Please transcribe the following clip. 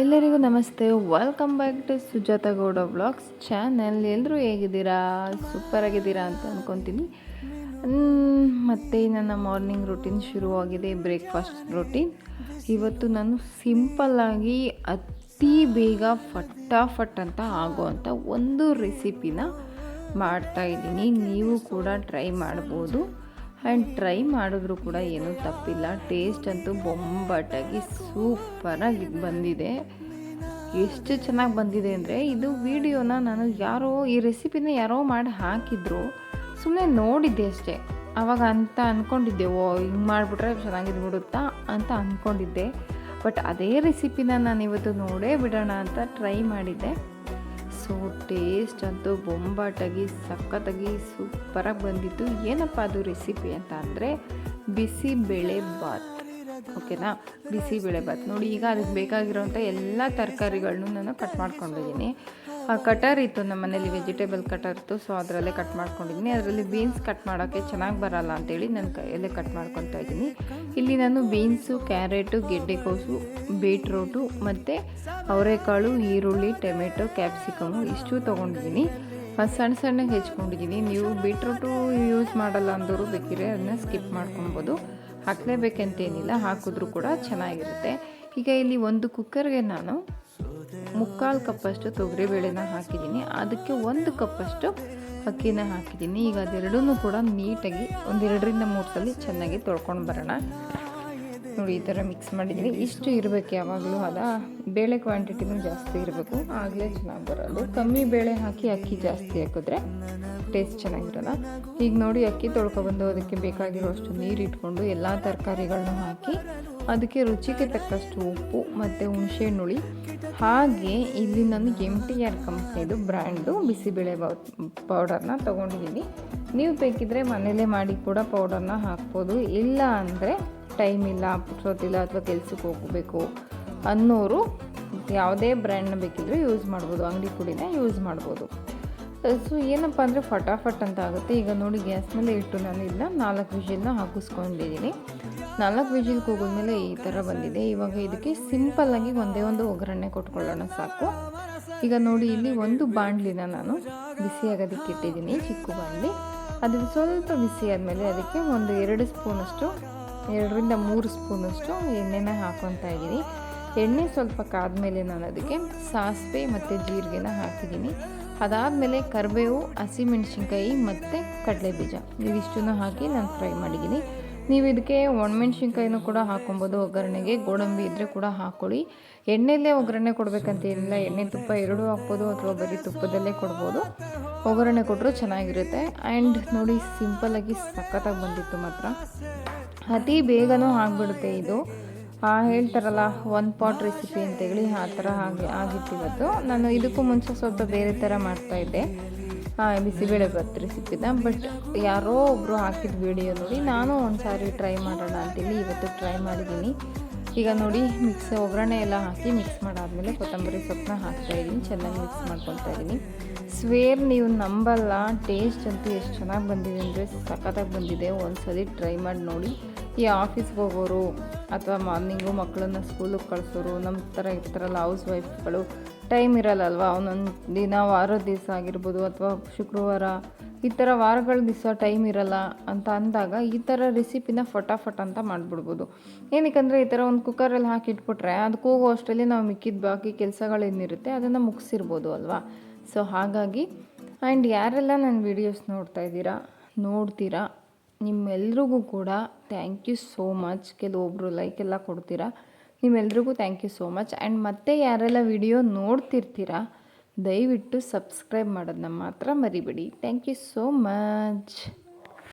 ಎಲ್ಲರಿಗೂ ನಮಸ್ತೆ. Welcome back to Sujata Gowda vlogs channel ಎಲ್ಲರೂ ಹೇಗಿದ್ದೀರಾ? ಸೂಪರ್ ಆಗಿದ್ದೀರಾ ಅಂತ ಅಂದ್ಕೊತೀನಿ ಮತ್ತು ನನ್ನ ಮಾರ್ನಿಂಗ್ ರೂಟೀನ್ ಶುರುವಾಗಿದೆ. ಬ್ರೇಕ್ಫಾಸ್ಟ್ ರೂಟೀನ್ ಇವತ್ತು ನಾನು ಸಿಂಪಲ್ಲಾಗಿ ಅತಿ ಬೇಗ ಫಟಾಫಟ್ ಅಂತ ಆಗೋವಂಥ ಒಂದು ರೆಸಿಪಿನ ಮಾಡ್ತಾಯಿದ್ದೀನಿ ನೀವು ಕೂಡ ಟ್ರೈ ಮಾಡ್ಬೋದು. ಆ್ಯಂಡ್ ಟ್ರೈ ಮಾಡಿದ್ರು ಕೂಡ ಏನೂ ತಪ್ಪಿಲ್ಲ. ಟೇಸ್ಟ್ ಅಂತೂ ಬೊಂಬಾಟಾಗಿ ಸೂಪರಾಗಿ ಬಂದಿದೆ. ಎಷ್ಟು ಚೆನ್ನಾಗಿ ಬಂದಿದೆ ಅಂದರೆ ಇದು ವಿಡಿಯೋನ ನಾನು ಯಾರೋ ಈ ರೆಸಿಪಿನ ಯಾರೋ ಮಾಡಿ ಹಾಕಿದ್ರು. ಸುಮ್ಮನೆ ನೋಡಿದ್ದೆ ಅಷ್ಟೇ. ಆವಾಗ ಅಂತ ಅಂದ್ಕೊಂಡಿದ್ದೆ ಓ, ಹಿಂಗೆ ಮಾಡಿಬಿಟ್ರೆ ಚೆನ್ನಾಗಿದ್ದು ಬಿಡುತ್ತಾ ಅಂತ ಅಂದ್ಕೊಂಡಿದ್ದೆ ಬಟ್ ಅದೇ ರೆಸಿಪಿನ ನಾನು ಇವತ್ತು ನೋಡೇ ಬಿಡೋಣ ಅಂತ ಟ್ರೈ ಮಾಡಿದ್ದೆ. ಸೊ ಟೇಸ್ಟ್ ಅಂತೂ ಬೊಂಬಾಟಾಗಿ, ಸಖತ್ತಾಗಿ, ಸೂಪರಾಗಿ ಬಂದಿತ್ತು. ಏನಪ್ಪ ಅದು ರೆಸಿಪಿ ಅಂತ ಅಂದರೆ ಬಿಸಿಬೇಳೆ ಬಾತ್. ಓಕೆನಾ? ಬಿಸಿಬೇಳೆ ಬಾತ್. ನೋಡಿ, ಈಗ ಅದಕ್ಕೆ ಬೇಕಾಗಿರೋಂಥ ಎಲ್ಲ ತರಕಾರಿಗಳನ್ನೂ ನಾನು ಕಟ್ ಮಾಡ್ಕೊಂಡಿದ್ದೀನಿ. ಕಟರ್ ಇತ್ತು, ನಮ್ಮ ಮನೇಲಿ ವೆಜಿಟೇಬಲ್ ಕಟರ್ ಇತ್ತು ಸೊ ಅದರಲ್ಲೇ ಕಟ್ ಮಾಡ್ಕೊಂಡಿದ್ದೀನಿ. ಅದರಲ್ಲಿ ಬೀನ್ಸ್ ಕಟ್ ಮಾಡೋಕ್ಕೆ ಚೆನ್ನಾಗಿ ಬರಲ್ಲ ಅಂತೇಳಿ ನನ್ನ ಕೈಯಲ್ಲೇ ಕಟ್ ಮಾಡ್ಕೊತಾ ಇದ್ದೀನಿ. ಇಲ್ಲಿ ನಾನು ಬೀನ್ಸು ಕ್ಯಾರೆಟು ಗೆಡ್ಡೆಕೋಸು ಬೀಟ್ರೋಟು ಮತ್ತು ಅವರೆಕಾಳು, ಈರುಳ್ಳಿ, ಟೊಮೆಟೊ ಕ್ಯಾಪ್ಸಿಕಮು ಇಷ್ಟು ತೊಗೊಂಡಿದ್ದೀನಿ. ಸಣ್ಣ ಸಣ್ಣಗೆ ಹೆಚ್ಕೊಂಡಿದ್ದೀನಿ. ನೀವು ಬೀಟ್ರೋಟು ಯೂಸ್ ಮಾಡಲ್ಲ ಅಂದವರು ಬೇಕಿದ್ರೆ ಅದನ್ನ ಸ್ಕಿಪ್ ಮಾಡ್ಕೊಬೋದು. ಹಾಕಲೇಬೇಕಂತೇನಿಲ್ಲ, ಹಾಕಿದ್ರೂ ಕೂಡ ಚೆನ್ನಾಗಿರುತ್ತೆ. ಈಗ ಇಲ್ಲಿ ಒಂದು ಕುಕ್ಕರ್ಗೆ ನಾನು ಮುಕ್ಕಾಲು ಕಪ್ಪಷ್ಟು ತೊಗರಿಬೇಳೆನ ಹಾಕಿದ್ದೀನಿ. ಅದಕ್ಕೆ ಒಂದು ಕಪ್ಪಷ್ಟು ಅಕ್ಕಿನ ಹಾಕಿದ್ದೀನಿ. ಈಗ ಅದೆರಡೂ ಕೂಡ ನೀಟಾಗಿ ಒಂದೆರಡರಿಂದ ಮೂರು ಸಲ ಚೆನ್ನಾಗಿ ತೊಳ್ಕೊಂಡು ಬರೋಣ. ನೋಡಿ, ಈ ಥರ ಮಿಕ್ಸ್ ಮಾಡಿದ್ದೀನಿ ಇಷ್ಟು ಇರಬೇಕು ಯಾವಾಗಲೂ ಅದ. ಬೇಳೆ ಕ್ವಾಂಟಿಟಿನೂ ಜಾಸ್ತಿ ಇರಬೇಕು. ಆಗಲೇ ಚೆನ್ನಾಗಿ ಬರೋದು. ಕಮ್ಮಿ ಬೇಳೆ ಹಾಕಿ ಅಕ್ಕಿ ಜಾಸ್ತಿ ಹಾಕಿದ್ರೆ ಟೇಸ್ಟ್ ಚೆನ್ನಾಗಿರಲ್ಲ. ಈಗ ನೋಡಿ, ಅಕ್ಕಿ ತೊಳ್ಕೊಬಂದು ಅದಕ್ಕೆ ಬೇಕಾಗಿರೋಷ್ಟು ನೀರು ಇಟ್ಕೊಂಡು ಎಲ್ಲ ತರಕಾರಿಗಳನ್ನ ಹಾಕಿ ಅದಕ್ಕೆ ರುಚಿಗೆ ತಕ್ಕಷ್ಟು ಉಪ್ಪು ಮತ್ತು ಹುಣಸೆಹಣ್ಣುಳಿ ಹಾಗೆ ಇಲ್ಲಿ ನಾನು ಎಂ ಟಿ ಆರ್ ಕಂಪ್ನಿದು ಬ್ರ್ಯಾಂಡು ಬಿಸಿಬೇಳೆ ಪೌಡರ್ನ ತೊಗೊಂಡಿದ್ದೀನಿ ನೀವು ಬೇಕಿದ್ರೆ ಮನೇಲೇ ಮಾಡಿ ಕೂಡ ಪೌಡರ್ನ ಹಾಕ್ಬೋದು. ಇಲ್ಲ ಅಂದರೆ ಟೈಮ್ ಇಲ್ಲ ಪುಟ್ಸೋತಿಲ್ಲ ಅಥವಾ ಕೆಲ್ಸಕ್ಕೆ ಹೋಗಬೇಕು ಅನ್ನೋರು ಯಾವುದೇ ಬ್ರ್ಯಾಂಡ್ನ ಬೇಕಿದ್ದರೂ ಯೂಸ್ ಮಾಡ್ಬೋದು. ಅಂಗಡಿ ಪುಡಿನ ಯೂಸ್ ಮಾಡ್ಬೋದು. ಸೊ ಏನಪ್ಪ ಅಂದರೆ ಫಟಾಫಟ್ ಅಂತ ಆಗುತ್ತೆ. ಈಗ ನೋಡಿ ಗ್ಯಾಸ್ ಮೇಲೆ ಇಟ್ಟು ನಾನು ಇಲ್ಲ, ನಾಲ್ಕು ವಿಜಿಲ್ನ ಹಾಕಿಸ್ಕೊಂಡಿದ್ದೀನಿ. ನಾಲ್ಕು ವಿಷಿಲ್ ಕೂಗಿದ ಮೇಲೆ ಈ ಥರ ಬಂದಿದೆ. ಇವಾಗ ಇದಕ್ಕೆ ಸಿಂಪಲ್ಲಾಗಿ ಒಂದೇ ಒಂದು ಒಗ್ಗರಣೆ ಕೊಟ್ಕೊಳ್ಳೋಣ ಸಾಕು. ಈಗ ನೋಡಿ, ಇಲ್ಲಿ ಒಂದು ಬಾಣಲಿನ ನಾನು ಬಿಸಿ ಆಗೋದಕ್ಕೆ ಇಟ್ಟಿದ್ದೀನಿ, ಚಿಕ್ಕ ಬಾಣಲಿ. ಅದು ಸ್ವಲ್ಪ ಬಿಸಿ ಆದಮೇಲೆ ಅದಕ್ಕೆ ಒಂದು ಎರಡು ಸ್ಪೂನಷ್ಟು ಎರಡರಿಂದ ಮೂರು ಸ್ಪೂನಷ್ಟು ಎಣ್ಣೆನ ಹಾಕೊತಾ ಇದ್ದೀನಿ. ಎಣ್ಣೆ ಸ್ವಲ್ಪ ಕಾದ್ಮೇಲೆ ನಾನು ಅದಕ್ಕೆ ಸಾಸಿವೆ ಮತ್ತು ಜೀರಿಗೆನ ಹಾಕಿದ್ದೀನಿ. ಅದಾದಮೇಲೆ ಕರಿಬೇವು, ಹಸಿಮೆಣ್ಸಿನ್ಕಾಯಿ ಮತ್ತು ಕಡಲೆಬೀಜ. ಇವಿಷ್ಟನ್ನು ಹಾಕಿ ನಾನು ಫ್ರೈ ಮಾಡಿದ್ದೀನಿ. ನೀವು ಇದಕ್ಕೆ ಒಣಮೆಣ್ಸಿನ್ಕಾಯಿನೂ ಕೂಡ ಹಾಕೊಬೋದು. ಒಗ್ಗರಣೆಗೆ ಗೋಡಂಬಿ ಇದ್ದರೆ ಕೂಡ ಹಾಕ್ಕೊಳ್ಳಿ ಎಣ್ಣೆಯಲ್ಲೇ ಒಗ್ಗರಣೆ ಕೊಡಬೇಕಂತ ಏನಿಲ್ಲ. ಎಣ್ಣೆ ತುಪ್ಪ ಎರಡೂ ಹಾಕ್ಬೋದು ಅಥವಾ ಬರೀ ತುಪ್ಪದಲ್ಲೇ ಕೊಡ್ಬೋದು. ಒಗ್ಗರಣೆ ಕೊಟ್ಟರು ಚೆನ್ನಾಗಿರುತ್ತೆ. ಆ್ಯಂಡ್ ನೋಡಿ ಸಿಂಪಲಾಗಿ ಸಖತ್ತಾಗಿ ಬಂದಿತ್ತು ಮಾತ್ರ. ಅತಿ ಬೇಗನೂ ಆಗಿಬಿಡುತ್ತೆ ಇದು. ಹೇಳ್ತಾರಲ್ಲ ಒನ್ ಪಾಟ್ ರೆಸಿಪಿ ಅಂತ ಹೇಳಿ ಆ ಥರ ಹಾಗೆ ಆಗಿತ್ತು ಇವತ್ತು. ನಾನು ಇದಕ್ಕೂ ಮುಂಚೆ ಸ್ವಲ್ಪ ಬೇರೆ ಥರ ಮಾಡ್ತಾಯಿದ್ದೆ ಬಿಸಿಬೇಳೆ ಭತ್ ರೆಸಿಪಿನ ಬಟ್ ಯಾರೋ ಒಬ್ಬರು ಹಾಕಿದ ವಿಡಿಯೋ ನೋಡಿ, ನಾನು ಒಂದು ಸಾರಿ ಟ್ರೈ ಮಾಡೋಣ ಅಂತೇಳಿ ಇವತ್ತು ಟ್ರೈ ಮಾಡಿದ್ದೀನಿ. ಈಗ ನೋಡಿ, ಮಿಕ್ಸ್ ಒಗ್ಗರಣೆ ಎಲ್ಲ ಹಾಕಿ ಮಿಕ್ಸ್ ಮಾಡಾದಮೇಲೆ ಕೊತ್ತಂಬರಿ ಸೊಪ್ಪನ್ನ ಹಾಕ್ತಾಯಿದ್ದೀನಿ ಚೆನ್ನಾಗಿ ಮಿಕ್ಸ್ ಮಾಡ್ಕೊಳ್ತಾ ಇದ್ದೀನಿ. ಸ್ವೇರ್, ನೀವು ನಂಬಲ್ಲ. ಟೇಸ್ಟ್ ಅಂತೂ ಎಷ್ಟು ಚೆನ್ನಾಗಿ ಬಂದಿದೆ ಅಂದರೆ ಸಖತ್ತಾಗಿ ಬಂದಿದೆ. ಒಂದು ಸಲ ಟ್ರೈ ಮಾಡಿ ನೋಡಿ. ಈ ಆಫೀಸ್ಗೆ ಹೋಗೋರು ಅಥವಾ ಮಾರ್ನಿಂಗು ಮಕ್ಕಳನ್ನ ಸ್ಕೂಲಿಗೆ ಕಳಿಸೋರು ನಮ್ಮ ಥರ ಇರ್ತಾರಲ್ಲ ಹೌಸ್ ವೈಫ್ಗಳು ಟೈಮ್ ಇರಲ್ಲಲ್ವ? ಒಂದೊಂದು ದಿನ, ವಾರದ ದಿವಸ ಆಗಿರ್ಬೋದು ಅಥವಾ ಶುಕ್ರವಾರ, ಈ ಥರ ವಾರಗಳ ದಿವಸ ಟೈಮ್ ಇರಲ್ಲ ಅಂತ ಅಂದಾಗ ಈ ಥರ ರೆಸಿಪಿನ ಫಟಾಫಟ್ ಅಂತ ಮಾಡಿಬಿಡ್ಬೋದು. ಏನಕ್ಕಂದರೆ ಈ ಥರ ಒಂದು ಕುಕ್ಕರಲ್ಲಿ ಹಾಕಿಟ್ಬಿಟ್ರೆ ಅದು ಕೂಗೋ ಅಷ್ಟರಲ್ಲಿ ನಾವು ಮಿಕ್ಕಿದ ಬಾಕಿ ಕೆಲಸಗಳೇನಿರುತ್ತೆ ಅದನ್ನು ಮುಗಿಸಿರ್ಬೋದು ಅಲ್ವಾ? ಸೊ ಹಾಗಾಗಿ ಆ್ಯಂಡ್ ಯಾರೆಲ್ಲ ನನ್ನ ವೀಡಿಯೋಸ್ ನೋಡ್ತಾ ಇದ್ದೀರಾ, ನೋಡ್ತೀರಾ, ನಿಮ್ಮೆಲ್ರಿಗೂ ಕೂಡ ಥ್ಯಾಂಕ್ ಯು ಸೋ ಮಚ್ ಕೆಲವೊಬ್ಬರು ಲೈಕ್ ಎಲ್ಲ ಕೊಡ್ತೀರಾ. ನಿಮ್ಮೆಲ್ರಿಗೂ thank you so much and ಮತ್ತೆ ಯಾರೆಲ್ಲ ವಿಡಿಯೋ ನೋಡ್ತಿರ್ತೀರಾ, ದಯವಿಟ್ಟು ಸಬ್ಸ್ಕ್ರೈಬ್ ಮಾಡೋದನ್ನ ಮಾತ್ರ ಮರಿಬೇಡಿ. Thank you so much